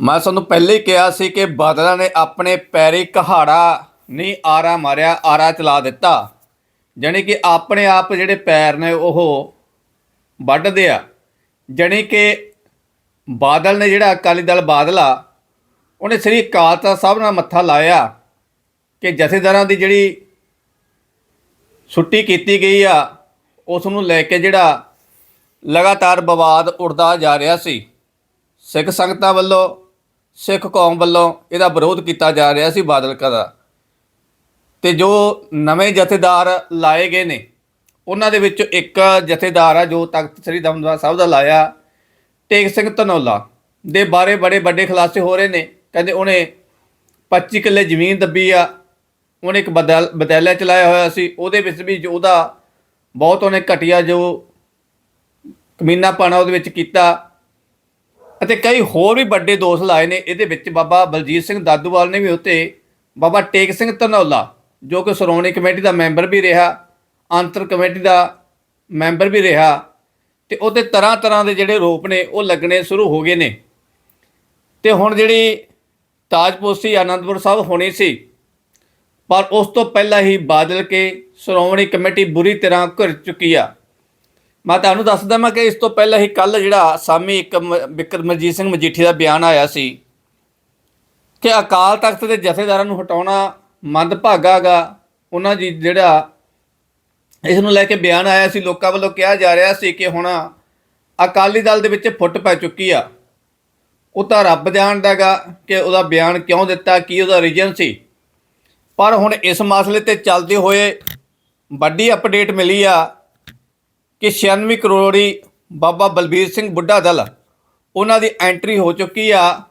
ਮੈਂ ਤੁਹਾਨੂੰ ਪਹਿਲੇ ਹੀ ਕਿਹਾ ਸੀ ਕਿ ਬਾਦਲਾਂ ਨੇ ਆਪਣੇ ਪੈਰੀ ਕਹਾੜਾ ਨਹੀਂ ਆਰਾ ਮਾਰਿਆ, ਆਰਾ ਚਲਾ ਦਿੱਤਾ। ਜਾਣੀ ਕਿ ਆਪਣੇ ਆਪ ਜਿਹੜੇ ਪੈਰ ਨੇ ਉਹ ਵੱਢਦੇ ਆ। ਜਾਣੀ ਕਿ ਬਾਦਲ ਨੇ ਜਿਹੜਾ ਅਕਾਲੀ ਦਲ ਬਾਦਲਾ ਉਹਨੇ ਸ੍ਰੀ ਅਕਾਲ ਤਖਤ ਸਾਹਿਬ ਨਾਲ ਮੱਥਾ ਲਾਇਆ ਕਿ ਜਥੇਦਾਰਾਂ ਦੀ ਜਿਹੜੀ ਛੁੱਟੀ ਕੀਤੀ ਗਈ ਆ, ਉਸ ਨੂੰ ਲੈ ਕੇ ਜਿਹੜਾ ਲਗਾਤਾਰ ਵਿਵਾਦ ਉੱਠਦਾ ਜਾ ਰਿਹਾ ਸੀ। ਸਿੱਖ ਸੰਗਤਾਂ ਵੱਲੋਂ ਸਿੱਖ ਕੌਮ ਵੱਲੋਂ ਇਹਦਾ ਵਿਰੋਧ ਕੀਤਾ ਜਾ ਰਿਹਾ ਸੀ ਬਾਦਲ ਦਾ। ਤੇ ਜੋ ਨਵੇਂ ਜਥੇਦਾਰ ਲਾਏ ਗਏ ਨੇ, ਉਹਨਾਂ ਦੇ ਵਿੱਚੋਂ ਇੱਕ ਜਥੇਦਾਰ ਆ ਜੋ ਤਖਤ ਸ੍ਰੀ ਦਮਦਮਾ ਸਾਹਿਬ ਦਾ ਲਾਇਆ, ਟੇਕ ਸਿੰਘ ਧਨੌਲਾ ਦੇ ਬਾਰੇ ਬੜੇ ਵੱਡੇ ਖੁਲਾਸੇ ਹੋ ਰਹੇ ਨੇ। ਕਹਿੰਦੇ ਉਹਨੇ 25 ਕਿੱਲੇ ਜ਼ਮੀਨ ਦੱਬੀ ਆ, ਉਹਨੇ ਇੱਕ ਬਦਲ ਬਦਲਿਆ ਚਲਾਇਆ ਹੋਇਆ ਸੀ, ਉਹਦੇ ਵਿੱਚ ਵੀ ਜੋ ਉਹਦਾ ਬਹੁਤ ਉਹਨੇ ਘਟੀਆ ਜੋ ਕਮੀਨਾ ਕਮੀਨਾਪਣਾ ਉਹਦੇ ਵਿੱਚ ਕੀਤਾ ਅਤੇ ਕਈ ਹੋਰ ਵੀ ਵੱਡੇ ਦੋਸ਼ ਲਾਏ ਨੇ। ਇਹਦੇ ਵਿੱਚ ਬਾਬਾ ਬਲਜੀਤ ਸਿੰਘ ਦਾਦੂਵਾਲ ਨੇ ਵੀ ਉੱਤੇ ਬਾਬਾ ਟੇਕ ਸਿੰਘ ਧਨੌਲਾ, ਜੋ ਕਿ ਸ਼੍ਰੋਮਣੀ ਕਮੇਟੀ ਦਾ ਮੈਂਬਰ ਵੀ ਰਿਹਾ ਅੰਤਰ ਕਮੇਟੀ ਦਾ ਮੈਂਬਰ ਵੀ ਰਿਹਾ ਤੇ ਉਹਦੇ ਤਰ੍ਹਾਂ ਤਰ੍ਹਾਂ ਦੇ ਜਿਹੜੇ ਰੂਪ ਨੇ, ਉਹ ਲੱਗਣੇ ਸ਼ੁਰੂ ਹੋ ਗਏ ਨੇ। ਤੇ ਹੁਣ ਜਿਹੜੀ ਤਾਜਪੋਸ਼ੀ ਆਨੰਦਪੁਰ ਸਾਹਿਬ ਹੋਣੀ ਸੀ, ਪਰ ਉਸ ਤੋਂ ਪਹਿਲਾਂ ਹੀ ਬਾਦਲ ਕੇ ਸ਼੍ਰੋਮਣੀ ਕਮੇਟੀ ਬੁਰੀ ਤਰ੍ਹਾਂ ਘਿਰ ਚੁੱਕੀ ਆ। ਮੈਂ ਤੁਹਾਨੂੰ ਦੱਸ ਮੈਂ ਕਿ ਇਸ ਤੋਂ ਪਹਿਲਾਂ ਹੀ ਕੱਲ ਜਿਹੜਾ ਸਾਮੀ ਇੱਕ ਮ- ਬਿਕਰਮਜੀਤ ਸਿੰਘ ਮਜੀਠੀ ਦਾ ਬਿਆਨ ਆਇਆ ਸੀ ਕਿ ਅਕਾਲ ਤਖਤ ਦੇ ਜਥੇਦਾਰਾਂ ਨੂੰ ਹਟਾਉਣਾ ਮੰਦਭਾਗਾ ਗਾ। ਉਹਨਾਂ ਦੀ ਜਿਹੜਾ ਇਸ ਨੂੰ ਲੈ ਕੇ ਬਿਆਨ ਆਇਆ ਸੀ, ਲੋਕਾਂ ਵੱਲੋਂ ਕਿਹਾ ਜਾ ਰਿਹਾ ਸੀ ਕਿ ਹੁਣ ਅਕਾਲੀ ਦਲ ਦੇ ਵਿੱਚ ਫੁੱਟ ਪੈ ਚੁੱਕੀ ਆ। ਉਹ ਤਾਂ ਰੱਬ ਜਾਣਦਾ ਗਾ ਕਿ ਉਹਦਾ ਬਿਆਨ ਕਿਉਂ ਦਿੱਤਾ, ਕੀ ਉਹਦਾ ਰੀਜਨ ਸੀ। ਪਰ ਹੁਣ ਇਸ ਮਸਲੇ ਤੇ ਚੱਲਦੇ ਹੋਏ ਵੱਡੀ ਅਪਡੇਟ ਮਿਲੀ ਆ। ਕਿ 96 ਕਰੋੜੀ ਬਾਬਾ ਬਲਬੀਰ ਸਿੰਘ ਬੁੱਢਾ ਦਲ ਉਹਨਾਂ ਦੀ ਐਂਟਰੀ ਹੋ ਚੁੱਕੀ ਆ।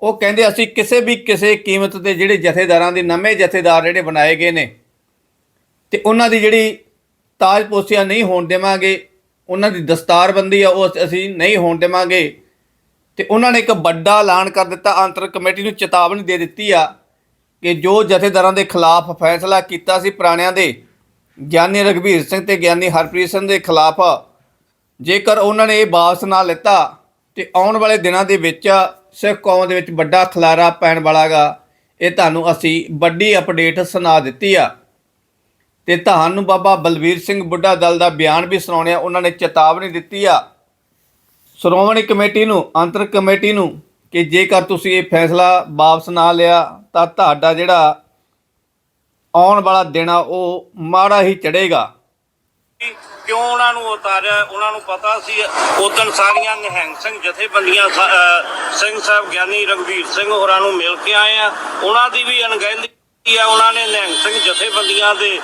ਉਹ ਕਹਿੰਦੇ, ਅਸੀਂ ਕਿਸੇ ਵੀ ਕਿਸੇ ਕੀਮਤ ਤੇ ਜਿਹੜੇ ਜਥੇਦਾਰਾਂ ਦੇ ਨਵੇਂ ਜਥੇਦਾਰ ਜਿਹੜੇ ਬਣਾਏ ਗਏ ਨੇ ਤੇ ਉਹਨਾਂ ਦੀ ਜਿਹੜੀ ਤਾਜਪੋਸ਼ੀਆਂ ਨਹੀਂ ਹੋਣ ਦੇਵਾਂਗੇ, ਉਹਨਾਂ ਦੀ ਦਸਤਾਰਬੰਦੀ ਆ, ਉਹ ਅਸ- ਅਸੀਂ ਨਹੀਂ ਹੋਣ ਦੇਵਾਂਗੇ। ਤੇ ਉਹਨਾਂ ਨੇ ਇੱਕ ਵੱਡਾ ਐਲਾਨ ਕਰ ਦਿੱਤਾ, ਅੰਤਰ ਕਮੇਟੀ ਨੂੰ ਚੇਤਾਵਨੀ ਦੇ ਦਿੱਤੀ ਆ ਕਿ ਜੋ ਜਥੇਦਾਰਾਂ ਦੇ ਖਿਲਾਫ ਫੈਸਲਾ ਕੀਤਾ ਸੀ ਪੁਰਾਣਿਆਂ ਦੇ ਗਿਆਨੀ ਰਘਬੀਰ ਸਿੰਘ ਤੇ ਗਿਆਨੀ ਹਰਪ੍ਰੀਤ ਸਿੰਘ ਦੇ ਖਿਲਾਫ ਜੇਕਰ ਉਹਨਾਂ ਨੇ ਇਹ ਵਾਪਸ ਨਾ ਲਿੱਤਾ ਤੇ ਆਉਣ ਵਾਲੇ ਦਿਨਾਂ ਦੇ ਵਿੱਚ ਸਿੱਖ ਕੌਮ ਦੇ ਵਿੱਚ ਵੱਡਾ ਖਲਾਰਾ ਪੈਣ ਵਾਲਾਗਾ, ਇਹ ਤੁਹਾਨੂੰ ਅਸੀਂ ਵੱਡੀ ਅਪਡੇਟ ਸੁਣਾ ਦਿੱਤੀ ਆ। ਤੇ ਤੁਹਾਨੂੰ ਬਾਬਾ ਬਲਵੀਰ ਸਿੰਘ ਬੁੱਢਾ ਦਲ ਦਾ ਬਿਆਨ ਵੀ ਸੁਣਾਉਣਿਆ ਉਹਨਾਂ ਨੇ ਚੇਤਾਵਨੀ ਦਿੱਤੀ ਆ। ਸ਼੍ਰੋਮਣੀ ਕਮੇਟੀ ਨੂੰ, ਅੰਤਰ ਕਮੇਟੀ ਨੂੰ ਕਿ ਜੇਕਰ ਤੁਸੀਂ ਇਹ ਫੈਸਲਾ ਵਾਪਸ ਨਾ ਲਿਆ ਤਾਂ ਤੁਹਾਡਾ ਜਿਹੜਾ ਆਉਣ ਵਾਲਾ ਦਿਨ ਆ, ਉਹ ਮਾੜਾ ਹੀ ਚੜੇਗਾ ਕਿਉਂ ਉਹਨਾਂ ਨੂੰ ਉਤਾਰਿਆ? ਉਹਨਾਂ ਨੂੰ ਪਤਾ ਸੀ ਉਦੋਂ ਸਾਰੀਆਂ ਨਿਹੰਗ ਸਿੰਘ ਜਥੇਬੰਦੀਆਂ ਸਿੰਘ ਸਾਹਿਬ ਗਿਆਨੀ ਰਘਵੀਰ ਸਿੰਘ ਹੋਰਾਂ ਨੂੰ ਮਿਲ ਕੇ ਆਏ ਆ। ਉਹਨਾਂ ਦੀ ਵੀ ਅਣਗਹਿਲੀ ਆ, ਉਹਨਾਂ ਨੇ ਨਿਹੰਗ ਸਿੰਘ ਜਥੇਬੰਦੀਆਂ ਦੇ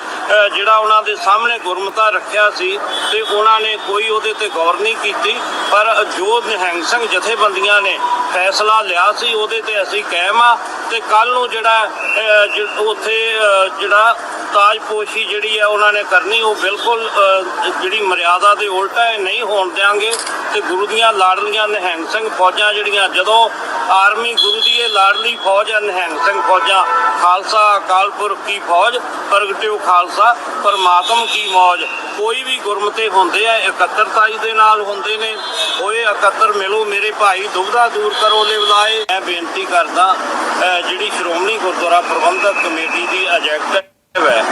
ਜਿਹੜਾ ਉਹਨਾਂ ਦੇ ਸਾਹਮਣੇ ਗੁਰਮਤਾ ਰੱਖਿਆ ਸੀ ਤੇ ਉਹਨਾਂ ਨੇ ਕੋਈ ਉਹਦੇ ਤੇ ਗੌਰ ਨਹੀਂ ਕੀਤੀ। ਪਰ ਜੋ ਨਿਹੰਗ ਸਿੰਘ ਜਥੇਬੰਦੀਆਂ ਨੇ ਫੈਸਲਾ ਲਿਆ ਸੀ, ਉਹਦੇ ਤੇ ਅਸੀਂ ਕਾਇਮ ਆ। ਤੇ ਕੱਲ ਨੂੰ ਜਿਹੜਾ ਉੱਥੇ ਜਿਹੜਾ ਤਾਜਪੋਸ਼ੀ ਜਿਹੜੀ ਹੈ ਉਹਨਾਂ ਨੇ ਕਰਨੀ, ਉਹ ਬਿਲਕੁਲ ਜਿਹੜੀ ਮਰਿਆਦਾ ਦੇ ਉਲਟ ਹੈ ਨਹੀਂ ਹੋਣ ਦਿਆਂਗੇ। ਤੇ ਗੁਰੂ ਦੀਆਂ ਲਾਡਲੀਆਂ ਨਿਹੰਗ ਸਿੰਘ ਫੌਜਾਂ ਜਿਹੜੀਆਂ, ਜਦੋਂ ਆਰਮੀ ਗੁਰੂ ਦੀ ਇਹ ਲਾੜਲੀ ਫੌਜ ਹੈ, ਨਿਹੰਗ ਸਿੰਘ ਫੌਜਾਂ, ਖਾਲਸਾ ਅਕਾਲ ਪੁਰਖ ਕੀ ਫੌਜ, ਪ੍ਰਗਟਿਓ ਖਾਲਸਾ, ਪਰਮਾਤਮ ਕੀ ਮੌਜ। ਕੋਈ ਵੀ ਗੁਰਮਤੇ ਹੁੰਦੇ ਆ, ਇਕੱਤਰਤਾਈ ਦੇ ਨਾਲ ਹੁੰਦੇ ਨੇ। ਹੋਏ ਇਕੱਤਰ ਮਿਲੋ ਮੇਰੇ ਭਾਈ ਦੁਬਦਾ ਦੂਰ ਕਰੋ ਲਿਵਲਾਏ। ਮੈਂ ਬੇਨਤੀ ਕਰਦਾ ਜਿਹੜੀ ਸ਼੍ਰੋਮਣੀ ਗੁਰਦੁਆਰਾ ਪ੍ਰਬੰਧਕ ਕਮੇਟੀ ਦੀ ਐਜੈਕਟ ਹੈ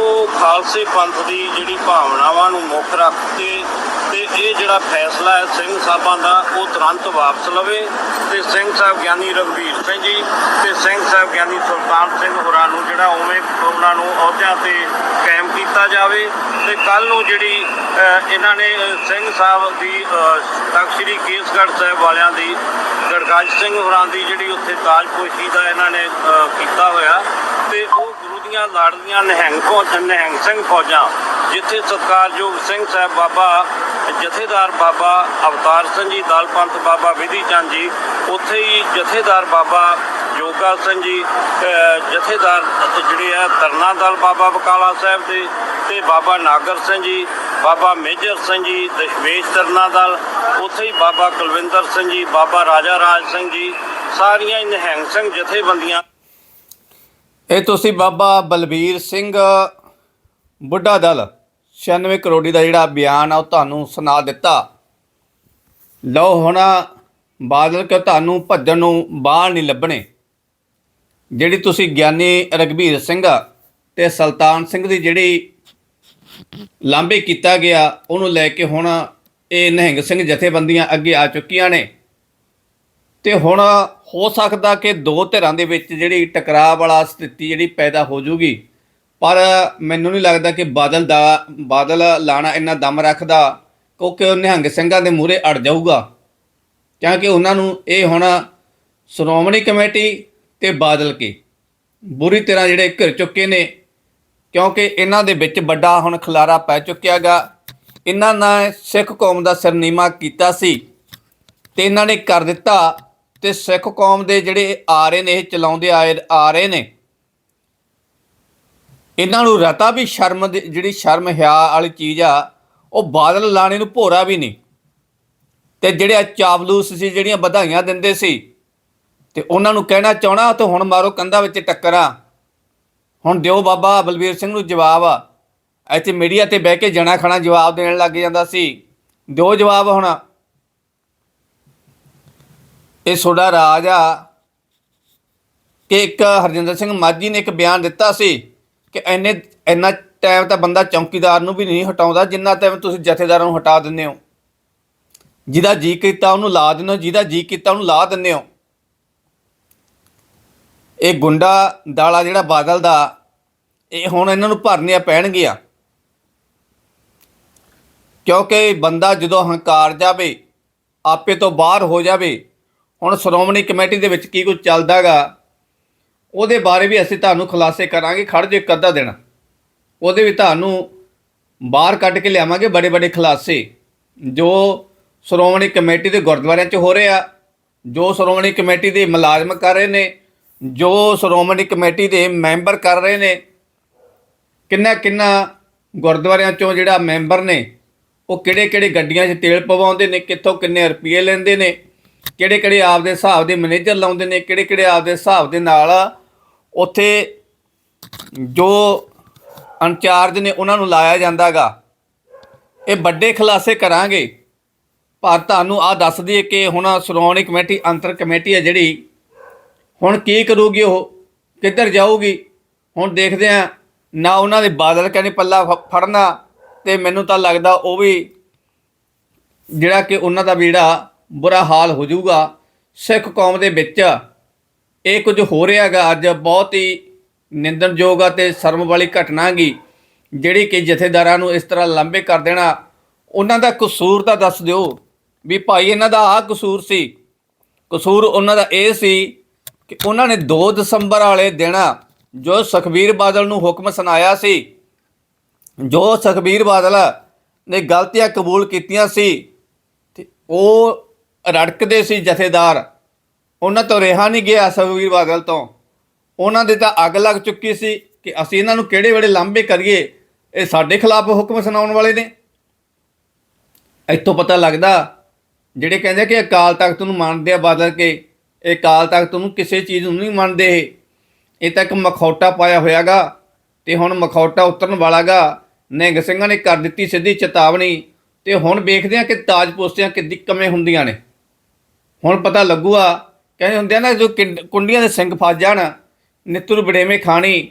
ਉਹ ਖਾਲਸੇ ਪੰਥ ਦੀ ਜਿਹੜੀ ਭਾਵਨਾਵਾਂ ਨੂੰ ਮੁੱਖ ਰੱਖ ਕੇ ਤੇ ਇਹ ਜਿਹੜਾ ਫੈਸਲਾ ਹੈ ਸਿੰਘ ਸਾਹਿਬਾਂ ਦਾ, ਉਹ ਤੁਰੰਤ ਵਾਪਸ ਲਵੇ। ਤੇ ਸਿੰਘ ਸਾਹਿਬ ਗਿਆਨੀ ਰਘਬੀਰ ਸਿੰਘ ਜੀ ਤੇ ਸਿੰਘ ਸਾਹਿਬ ਗਿਆਨੀ ਸੁਲਤਾਨ ਸਿੰਘ ਹੋਰਾਂ ਨੂੰ ਜਿਹੜਾ ਉਵੇਂ ਉਹਨਾਂ ਨੂੰ ਅਹੁਦਿਆਂ ਤੇ ਕਾਇਮ ਕੀਤਾ ਜਾਵੇ। ਤੇ ਕੱਲ ਨੂੰ ਜਿਹੜੀ ਇਹਨਾਂ ਨੇ ਸਿੰਘ ਸਾਹਿਬ ਦੀ ਤਖ਼ਤ ਸ੍ਰੀ ਕੇਸਗੜ੍ਹ ਸਾਹਿਬ ਵਾਲਿਆਂ ਦੀ, ਗੜਗਾਜ ਸਿੰਘ ਹੋਰਾਂ ਦੀ ਜਿਹੜੀ ਉੱਥੇ ਤਾਜਪੋਸ਼ੀ ਦਾ ਇਹਨਾਂ ਨੇ ਕੀਤਾ ਹੋਇਆ। ਤੇ ਦੀਆਂ ਲਾੜਲੀਆਂ ਨਿਹੰਗ ਫੌਜ ਨਿਹੰਗ ਸਿੰਘ ਫੌਜਾਂ, ਜਿੱਥੇ ਸਤਕਾਰਯੋਗ ਸਿੰਘ ਸਾਹਿਬ ਬਾਬਾ, ਜਥੇਦਾਰ ਬਾਬਾ ਅਵਤਾਰ ਸਿੰਘ ਜੀ, ਦਲ ਪੰਥ ਬਾਬਾ ਵਿਧੀ ਚੰਦ ਜੀ, ਉੱਥੇ ਹੀ ਜਥੇਦਾਰ ਬਾਬਾ ਯੋਗਾ ਸਿੰਘ ਜੀ ਜਥੇਦਾਰ ਜਿਹੜੇ ਆ ਤਰਨਾ ਦਲ ਬਾਬਾ ਬਕਾਲਾ ਸਾਹਿਬ ਦੇ ਤੇ ਬਾਬਾ ਨਾਗਰ ਸਿੰਘ ਜੀ, ਬਾਬਾ ਮੇਜਰ ਸਿੰਘ ਜੀ ਦਸ਼ਵੇਸ਼ ਤਰਨਾ ਦਲ, ਉੱਥੇ ਹੀ ਬਾਬਾ ਕੁਲਵਿੰਦਰ ਸਿੰਘ ਜੀ, ਬਾਬਾ ਰਾਜਾ ਰਾਜ ਸਿੰਘ ਜੀ, ਸਾਰੀਆਂ ਹੀ ਨਿਹੰਗ ਸਿੰਘ ਜਥੇਬੰਦੀਆਂ ਇਹ ਤੁਸੀਂ ਬਾਬਾ ਬਲਬੀਰ ਸਿੰਘ ਬੁੱਢਾ ਦਲ 96 ਕਰੋੜੀ ਦਾ ਜਿਹੜਾ ਬਿਆਨ ਆ ਉਹ ਤੁਹਾਨੂੰ ਸੁਣਾ ਦਿੱਤਾ। ਲਓ ਹੁਣ ਬਾਦਲ ਕਿ ਤੁਹਾਨੂੰ ਭੱਜਣ ਨੂੰ ਬਾਹਰ ਨਹੀਂ ਲੱਭਣੇ? ਜਿਹੜੀ ਤੁਸੀਂ ਗਿਆਨੀ ਰਗਵੀਰ ਸਿੰਘ ਤੇ ਸੁਲਤਾਨ ਸਿੰਘ ਦੀ ਜਿਹੜੀ ਲਾਂਭੇ ਕੀਤਾ ਗਿਆ, ਉਹਨੂੰ ਲੈ ਕੇ ਹੁਣ ਇਹ ਨਹਿੰਗ ਸਿੰਘ ਜਥੇਬੰਦੀਆਂ ਅੱਗੇ ਆ ਚੁੱਕੀਆਂ ਨੇ। ਤੇ ਹੁਣ ਹੋ ਸਕਦਾ ਕਿ ਦੋ ਧਿਰਾਂ ਦੇ ਵਿੱਚ ਜਿਹੜੀ ਟਕਰਾਅ ਵਾਲਾ ਸਥਿਤੀ ਜਿਹੜੀ ਪੈਦਾ ਹੋ ਜੂਗੀ, ਪਰ ਮੈਨੂੰ ਨਹੀਂ ਲੱਗਦਾ ਕਿ ਬਾਦਲ ਦਾ, ਬਾਦਲ ਲਾਣਾ ਇੰਨਾ ਦਮ ਰੱਖਦਾ, ਕਿਉਂਕਿ ਉਹ ਨਿਹੰਗ ਸਿੰਘਾਂ ਦੇ ਮੂਹਰੇ ਅੜ ਜਾਊਗਾ। ਕਿਉਂਕਿ ਉਹਨਾਂ ਨੂੰ ਇਹ ਹੁਣ ਸ਼੍ਰੋਮਣੀ ਕਮੇਟੀ ਤੇ ਬਾਦਲ ਕੇ ਬੁਰੀ ਤਰ੍ਹਾਂ ਜਿਹੜੇ ਘਿਰ ਚੁੱਕੇ ਨੇ, ਕਿਉਂਕਿ ਇਹਨਾਂ ਦੇ ਵਿੱਚ ਵੱਡਾ ਹੁਣ ਖਲਾਰਾ ਪੈ ਚੁੱਕਿਆਗਾ ਇਹਨਾਂ ਨੇ ਸਿੱਖ ਕੌਮ ਦਾ ਸਰਨੀਮਾ ਕੀਤਾ ਸੀ ਤੇ ਇਹਨਾਂ ਨੇ ਕਰ ਦਿੱਤਾ ਤੇ ਸਿੱਖ ਕੌਮ ਦੇ ਜਿਹੜੇ ਆ ਰਹੇ ਨੇ, ਇਹ ਚਲਾਉਂਦੇ ਆਏ ਆ ਰਹੇ ਨੇ। ਇਹਨਾਂ ਨੂੰ ਰਤਾ ਵੀ ਸ਼ਰਮ ਦੀ, ਜਿਹੜੀ ਸ਼ਰਮ ਹਿਆ ਵਾਲੀ ਚੀਜ਼ ਆ, ਉਹ ਬਾਦਲ ਲਾਣੇ ਨੂੰ ਭੋਰਾ ਵੀ ਨਹੀਂ। ਤੇ ਜਿਹੜੇ ਚਾਵਲੂਸ ਸੀ, ਜਿਹੜੀਆਂ ਵਧਾਈਆਂ ਦਿੰਦੇ ਸੀ, ਤੇ ਉਹਨਾਂ ਨੂੰ ਕਹਿਣਾ ਚਾਹਣਾ, ਤੇ ਹੁਣ ਮਾਰੋ ਕੰਧਾਂ ਵਿੱਚ ਟੱਕਰਾਂ। ਹੁਣ ਦਿਓ ਬਾਬਾ ਬਲਬੀਰ ਸਿੰਘ ਨੂੰ ਜਵਾਬ। ਆ ਇੱਥੇ ਮੀਡੀਆ ਤੇ ਬਹਿ ਕੇ ਜਣਾ ਖਣਾ ਜਵਾਬ ਦੇਣ ਲੱਗ ਜਾਂਦਾ ਸੀ। ਦਿਓ ਜਵਾਬ ਹੁਣ। ਇਹ ਤੁਹਾਡਾ ਰਾਜ ਆ ਕਿ ਇੱਕ ਹਰਜਿੰਦਰ ਸਿੰਘ ਮਾਝੀ ਨੇ ਇੱਕ ਬਿਆਨ ਦਿੱਤਾ ਸੀ ਕਿ ਐਨੇ ਇੰਨਾ ਟਾਈਮ ਤਾਂ ਬੰਦਾ ਚੌਕੀਦਾਰ ਨੂੰ ਵੀ ਨਹੀਂ ਹਟਾਉਂਦਾ, ਜਿੰਨਾ ਟਾਈਮ ਤੁਸੀਂ ਜਥੇਦਾਰਾਂ ਨੂੰ ਹਟਾ ਦਿੰਦੇ ਹੋ। ਜਿਹਦਾ ਜੀ ਕੀਤਾ ਉਹਨੂੰ ਲਾ ਦਿੰਦੇ ਹੋ, ਜਿਹਦਾ ਜੀ ਕੀਤਾ ਉਹਨੂੰ ਲਾ ਦਿੰਦੇ ਹੋ। ਇਹ ਗੁੰਡਾ ਦਾਲਾ ਜਿਹੜਾ ਬਾਦਲ ਦਾ ਇਹ ਹੁਣ ਇਹਨਾਂ ਨੂੰ ਭਰਨੀਆਂ ਪੈਣਗੀਆਂ। ਕਿਉਂਕਿ ਬੰਦਾ ਜਦੋਂ ਹੰਕਾਰ ਜਾਵੇ, ਆਪੇ ਤੋਂ ਬਾਹਰ ਹੋ ਜਾਵੇ ਹੁਣ ਸ਼੍ਰੋਮਣੀ ਕਮੇਟੀ ਦੇ ਵਿੱਚ ਕੀ ਕੁਝ ਚੱਲਦਾਗਾ, ਉਹਦੇ ਬਾਰੇ ਵੀ ਅਸੀਂ ਤੁਹਾਨੂੰ ਖੁਲਾਸੇ ਕਰਾਂਗੇ, ਖੜ ਜੇ ਇੱਕ ਅੱਧਾ ਦਿਨ। ਉਹਦੇ ਵੀ ਤੁਹਾਨੂੰ ਬਾਹਰ ਕੱਢ ਕੇ ਲਿਆਵਾਂਗੇ ਬੜੇ ਬੜੇ ਖੁਲਾਸੇ। ਜੋ ਸ਼੍ਰੋਮਣੀ ਕਮੇਟੀ ਦੇ ਗੁਰਦੁਆਰਿਆਂ 'ਚ ਹੋ ਰਹੇ ਆ, ਜੋ ਸ਼੍ਰੋਮਣੀ ਕਮੇਟੀ ਦੇ ਮੁਲਾਜ਼ਮ ਕਰ ਰਹੇ ਨੇ, ਜੋ ਸ਼੍ਰੋਮਣੀ ਕਮੇਟੀ ਦੇ ਮੈਂਬਰ ਕਰ ਰਹੇ ਨੇ ਕਿੰਨਾ ਕਿੰਨਾ ਗੁਰਦੁਆਰਿਆਂ 'ਚੋਂ ਜਿਹੜਾ ਮੈਂਬਰ ਨੇ, ਉਹ ਕਿਹੜੇ ਕਿਹੜੇ ਗੱਡੀਆਂ 'ਚ ਤੇਲ ਪਵਾਉਂਦੇ ਨੇ, ਕਿੱਥੋਂ ਕਿੰਨੇ ਰੁਪਏ ਲੈਂਦੇ ਨੇ ਕਿਹੜੇ ਕਿਹੜੇ ਆਪਦੇ ਹਿਸਾਬ ਦੇ ਮੈਨੇਜਰ ਲਾਉਂਦੇ ਨੇ, ਕਿਹੜੇ ਕਿਹੜੇ ਆਪਦੇ ਹਿਸਾਬ ਦੇ ਨਾਲ ਉੱਥੇ ਜੋ ਇੰਚਾਰਜ ਨੇ ਉਹਨਾਂ ਨੂੰ ਲਾਇਆ ਜਾਂਦਾਗਾ। ਇਹ ਵੱਡੇ ਖੁਲਾਸੇ ਕਰਾਂਗੇ। ਪਰ ਤੁਹਾਨੂੰ ਆ ਦੱਸ ਦਈਏ ਕਿ ਹੁਣ ਸ਼੍ਰੋਮਣੀ ਕਮੇਟੀ, ਅੰਤਰ ਕਮੇਟੀ ਹੈ ਜਿਹੜੀ। ਹੁਣ ਕੀ ਕਰੂਗੀ ਉਹ? ਕਿੱਧਰ ਜਾਊਗੀ? ਹੁਣ ਦੇਖਦੇ ਆ ਨਾ ਉਹਨਾਂ ਦੇ ਬਾਦਲ ਕਹਿੰਦੇ ਪੱਲਾ ਫ- ਫੜਨਾ ਤੇ ਮੈਨੂੰ ਤਾਂ ਲੱਗਦਾ ਉਹ ਵੀ ਜਿਹੜਾ ਕਿ ਉਹਨਾਂ ਦਾ ਵੀ ਬੁਰਾ ਹਾਲ ਹੋ ਜਾਊਗਾ। ਸਿੱਖ ਕੌਮ ਦੇ ਵਿੱਚ ਇਹ ਕੁਝ ਹੋ ਰਿਹਾ ਹੈਗਾ। ਅੱਜ ਬਹੁਤ ਹੀ ਨਿੰਦਣਯੋਗ ਅਤੇ ਸ਼ਰਮ ਵਾਲੀ ਘਟਨਾ ਹੈਗੀ, ਜਿਹੜੀ ਕਿ ਜਥੇਦਾਰਾਂ ਨੂੰ ਇਸ ਤਰ੍ਹਾਂ ਲੰਬੇ ਕਰ ਦੇਣਾ। ਉਹਨਾਂ ਦਾ ਕਸੂਰ ਤਾਂ ਦੱਸ ਦਿਓ ਵੀ ਭਾਈ ਇਹਨਾਂ ਦਾ ਆਹ ਕਸੂਰ ਸੀ। ਕਸੂਰ ਉਹਨਾਂ ਦਾ ਇਹ ਸੀ ਕਿ ਉਹਨਾਂ ਨੇ 2 ਦਸੰਬਰ ਵਾਲੇ ਦਿਨ ਜੋ ਸੁਖਬੀਰ ਬਾਦਲ ਨੂੰ ਹੁਕਮ ਸੁਣਾਇਆ ਸੀ, ਜੋ ਸੁਖਬੀਰ ਬਾਦਲ ਨੇ ਗਲਤੀਆਂ ਕਬੂਲ ਕੀਤੀਆਂ ਸੀ, ਤੇ ਉਹ ਰੜਕਦੇ ਸੀ ਜਥੇਦਾਰ। ਉਹਨਾਂ ਤੋਂ ਰਿਹਾ ਨਹੀਂ ਗਿਆ ਸੁਖਬੀਰ ਬਾਦਲ ਤੋਂ। ਉਹਨਾਂ ਦੇ ਤਾਂ ਅੱਗ ਲੱਗ ਚੁੱਕੀ ਸੀ ਕਿ ਅਸੀਂ ਇਹਨਾਂ ਨੂੰ ਕਿਹੜੇ ਵੇਲੇ ਲਾਂਭੇ ਕਰੀਏ, ਇਹ ਸਾਡੇ ਖਿਲਾਫ ਹੁਕਮ ਸੁਣਾਉਣ ਵਾਲੇ ਨੇ। ਇੱਥੋਂ ਪਤਾ ਲੱਗਦਾ, ਜਿਹੜੇ ਕਹਿੰਦੇ ਕਿ ਅਕਾਲ ਤਖਤ ਨੂੰ ਮੰਨਦੇ ਆ ਬਦਲ ਕੇ, ਇਹ ਅਕਾਲ ਤਖਤ ਨੂੰ ਕਿਸੇ ਚੀਜ਼ ਨੂੰ ਨਹੀਂ ਮੰਨਦੇ। ਇਹ ਤਾਂ ਇੱਕ ਮਖੌਟਾ ਪਾਇਆ ਹੋਇਆਗਾ ਤੇ ਹੁਣ ਮਖੌਟਾ ਉਤਰਨ ਵਾਲਾਗਾ। ਨਿਹੰਗ ਸਿੰਘਾਂ ਨੇ ਕਰ ਦਿੱਤੀ ਸਿੱਧੀ ਚੇਤਾਵਨੀ ਤੇ ਹੁਣ ਵੇਖਦੇ ਆ ਕਿ ਤਾਜ ਪੋਸਟੀਆਂ ਕਿੱਦੀ ਕਮੇ ਹੁੰਦੀਆਂ ਨੇ। ਹੁਣ ਪਤਾ ਲੱਗੂਗਾ ਕਹਿੰਦੇ ਹੁੰਦੇ ਆ ਨਾ ਜੋ ਕਿੰਡ- ਕੁੰਡੀਆਂ ਦੇ ਸਿੰਘ ਫਸ ਜਾਣ ਨਿੱਤਰ ਬੜੇਵੇਂ ਖਾਣੀ,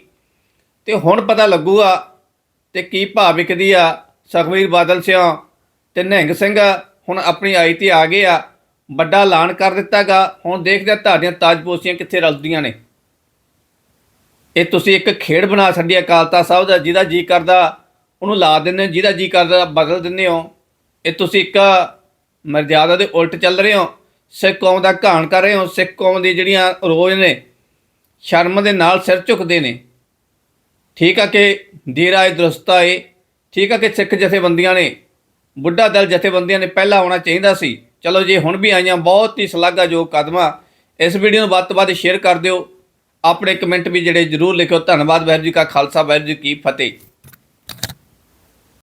ਤੇ ਹੁਣ ਪਤਾ ਲੱਗੂਗਾ ਤੇ ਕੀ ਭਾਅ ਵਿਕਦੀ ਆ, ਸੁਖਬੀਰ ਬਾਦਲ ਸਿਆ ਤੇ ਨਿਹੰਗ ਸਿੰਘ, ਹੁਣ ਆਪਣੀ ਆਈ ਤੇ ਆ ਗਏ ਆ, ਵੱਡਾ ਐਲਾਨ ਕਰ ਦਿੱਤਾਗਾ ਹੁਣ ਦੇਖਦੇ ਆ ਤੁਹਾਡੀਆਂ ਤਾਜਪੋਸ਼ੀਆਂ ਕਿੱਥੇ ਰਲਦੀਆਂ ਨੇ। ਇਹ ਤੁਸੀਂ ਇੱਕ ਖੇਡ ਬਣਾ ਛੱਡੀ ਅਕਾਲ ਤਖਤ ਸਾਹਿਬ ਦਾ, ਜਿਹਦਾ ਜੀ ਕਰਦਾ, ਉਹਨੂੰ ਲਾ ਦਿੰਦੇ ਹੋ ਜਿਹਦਾ ਜੀ ਕਰਦਾ, ਬਦਲ ਦਿੰਦੇ ਹੋ। ਇਹ ਤੁਸੀਂ ਇੱਕ ਮਰਜ਼ਾਦਾ ਦੇ ਉਲਟ ਚੱਲ ਰਹੇ ਹੋ। ਸਿੱਖ ਕੌਮ ਦਾ ਘਾਣ ਕਰ ਰਹੇ ਹੋ, ਸਿੱਖ ਕੌਮ ਦੀ ਜਿਹੜੀਆਂ ਰੋਜ਼ ਨੇ, ਸ਼ਰਮ ਦੇ ਨਾਲ ਸਿਰ ਝੁਕਦੇ ਨੇ। ਠੀਕ ਆ ਕਿ ਡੇਰਾ ਇਹ ਦਰਸਤਾ ਏ, ਠੀਕ ਆ ਕਿ ਸਿੱਖ ਜਥੇਬੰਦੀਆਂ ਨੇ, ਬੁੱਢਾ ਦਲ ਜਥੇਬੰਦੀਆਂ ਨੇ ਪਹਿਲਾਂ ਆਉਣਾ ਚਾਹੀਦਾ ਸੀ। ਚਲੋ ਜੇ, ਹੁਣ ਵੀ ਆਈਆਂ ਬਹੁਤ ਹੀ ਸ਼ਲਾਘਾਯੋਗ ਕਦਮਾਂ। ਇਸ ਵੀਡੀਓ ਨੂੰ ਵੱਧ ਤੋਂ ਵੱਧ ਸ਼ੇਅਰ ਕਰ ਦਿਓ। ਆਪਣੇ ਕਮੈਂਟ ਵੀ ਜਿਹੜੇ ਜ਼ਰੂਰ ਲਿਖਿਓ। ਧੰਨਵਾਦ, ਵਾਹਿਗੁਰੂ ਜੀ ਕਾ ਖਾਲਸਾ, ਵਾਹਿਗੁਰੂ ਜੀ ਕੀ ਫਤਿਹ।